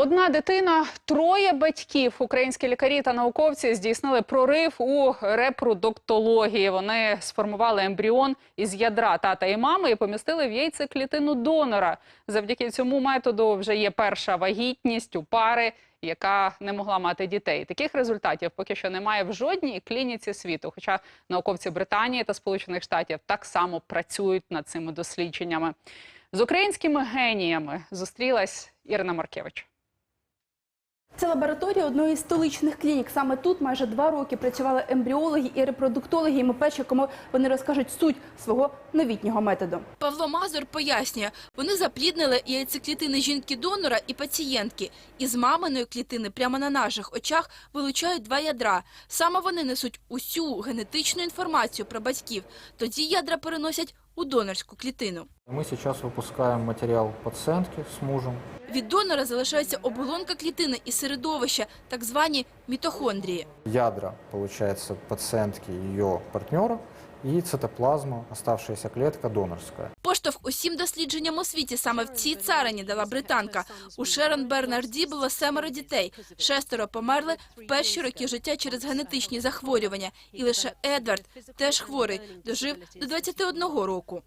Одна дитина, троє батьків. Українські лікарі та науковці здійснили прорив у репродуктології. Вони сформували ембріон із ядра тата і мами і помістили в яйцеклітину донора. Завдяки цьому методу вже є перша вагітність у пари, яка не могла мати дітей. Таких результатів поки що немає в жодній клініці світу. Хоча науковці Британії та Сполучених Штатів так само працюють над цими дослідженнями. З українськими геніями зустрілась Ірина Маркевич. Це лабораторія одної з столичних клінік. Саме тут майже два роки працювали ембріологи і репродуктологи. І ми перші, кому вони розкажуть суть свого новітнього методу. Павло Мазур пояснює, вони запліднили яйцеклітини жінки-донора і пацієнтки. Із маминої клітини прямо на наших очах вилучають два ядра. Саме вони несуть усю генетичну інформацію про батьків. Тоді ядра переносять у донорську клітину. Ми зараз випускаємо матеріал пацієнтки з мужем. Від донора залишається оболонка клітини і середовище, так звані мітохондрії. Ядра, виходить, пацієнтки и ее партнера і цитоплазма, оставшаяся клітка донорская. Поштовх усім дослідженням у світі саме в цій царині дала британка. У Шерон Бернарді було семеро дітей. Шестеро померли в перші роки життя через генетичні захворювання. І лише Едвард, теж хворий, дожив до 21 року.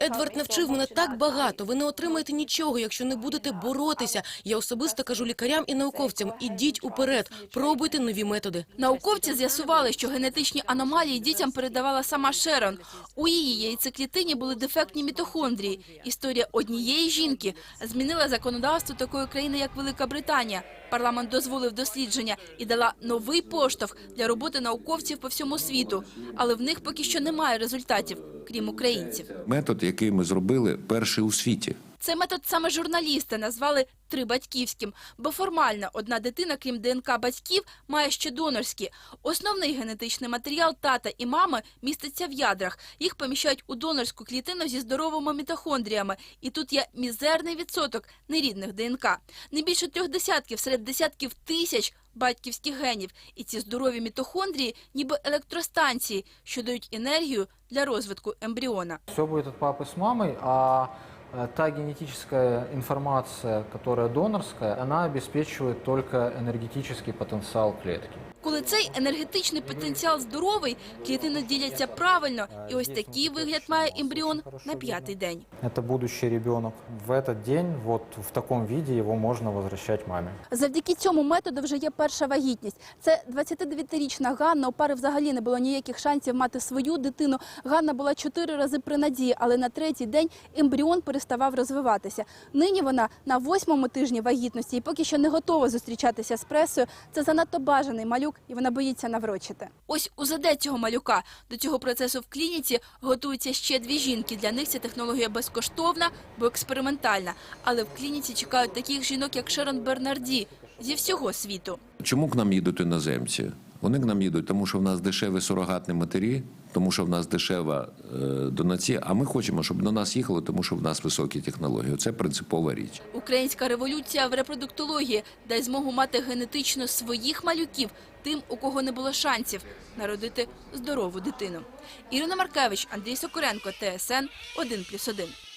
Едвард навчив мене так багато. Ви не отримаєте нічого, якщо не будете боротися. Я особисто кажу лікарям і науковцям: ідіть уперед, пробуйте нові методи. Науковці з'ясували, що генетичні аномалії дітям передавала сама Шерон. У її яйцеклітині були дефектні мітохондрії. Історія однієї жінки змінила законодавство такої країни, як Велика Британія. Парламент дозволив дослідження і дала новий поштовх для роботи науковців по всьому світу. Але в них поки що немає результатів, крім українців. Метод, який ми зробили, перший у світі. Цей метод саме журналісти назвали трибатьківським, бо формально одна дитина, крім ДНК батьків, має ще донорські. Основний генетичний матеріал тата і мами міститься в ядрах. Їх поміщають у донорську клітину зі здоровими мітохондріями. І тут є мізерний відсоток нерідних ДНК. Не більше трьох десятків серед десятків тисяч батьківських генів. І ці здорові мітохондрії ніби електростанції, що дають енергію для розвитку ембріона. Все будет от папы с мамой, а э, та генетическая информация, которая донорская, она обеспечивает только энергетический потенциал клетки. Коли цей енергетичний потенціал здоровий, клітини діляться правильно, і ось такий вигляд має ембріон на п'ятий день. Это будущий ребенок. В этот день, вот в таком виде, его можно возвращать маме. Завдяки цьому методу вже є перша вагітність. Це 29-річна Ганна. У пари взагалі не було ніяких шансів мати свою дитину. Ганна була чотири рази при надії, але на третій день ембріон переставав розвиватися. Нині вона на восьмому тижні вагітності і поки що не готова зустрічатися з пресою. Це занадто бажаний малюк, і вона боїться наврочити. Ось УЗД цього малюка. До цього процесу в клініці готуються ще дві жінки. Для них ця технологія безкоштовна, бо експериментальна. Але в клініці чекають таких жінок, як Шерон Бернарді зі всього світу. Чому к нам їдуть іноземці? Вони к нам їдуть, тому що в нас дешеві сурогатні матері, тому що в нас дешева е, донація, а ми хочемо, щоб до нас їхали, тому що в нас високі технології. Це принципова річ. Українська революція в репродуктології дасть змогу мати генетично своїх малюків тим, у кого не було шансів народити здорову дитину. Ірина Маркевич, Андрій Сокоренко, ТСН 1+,1.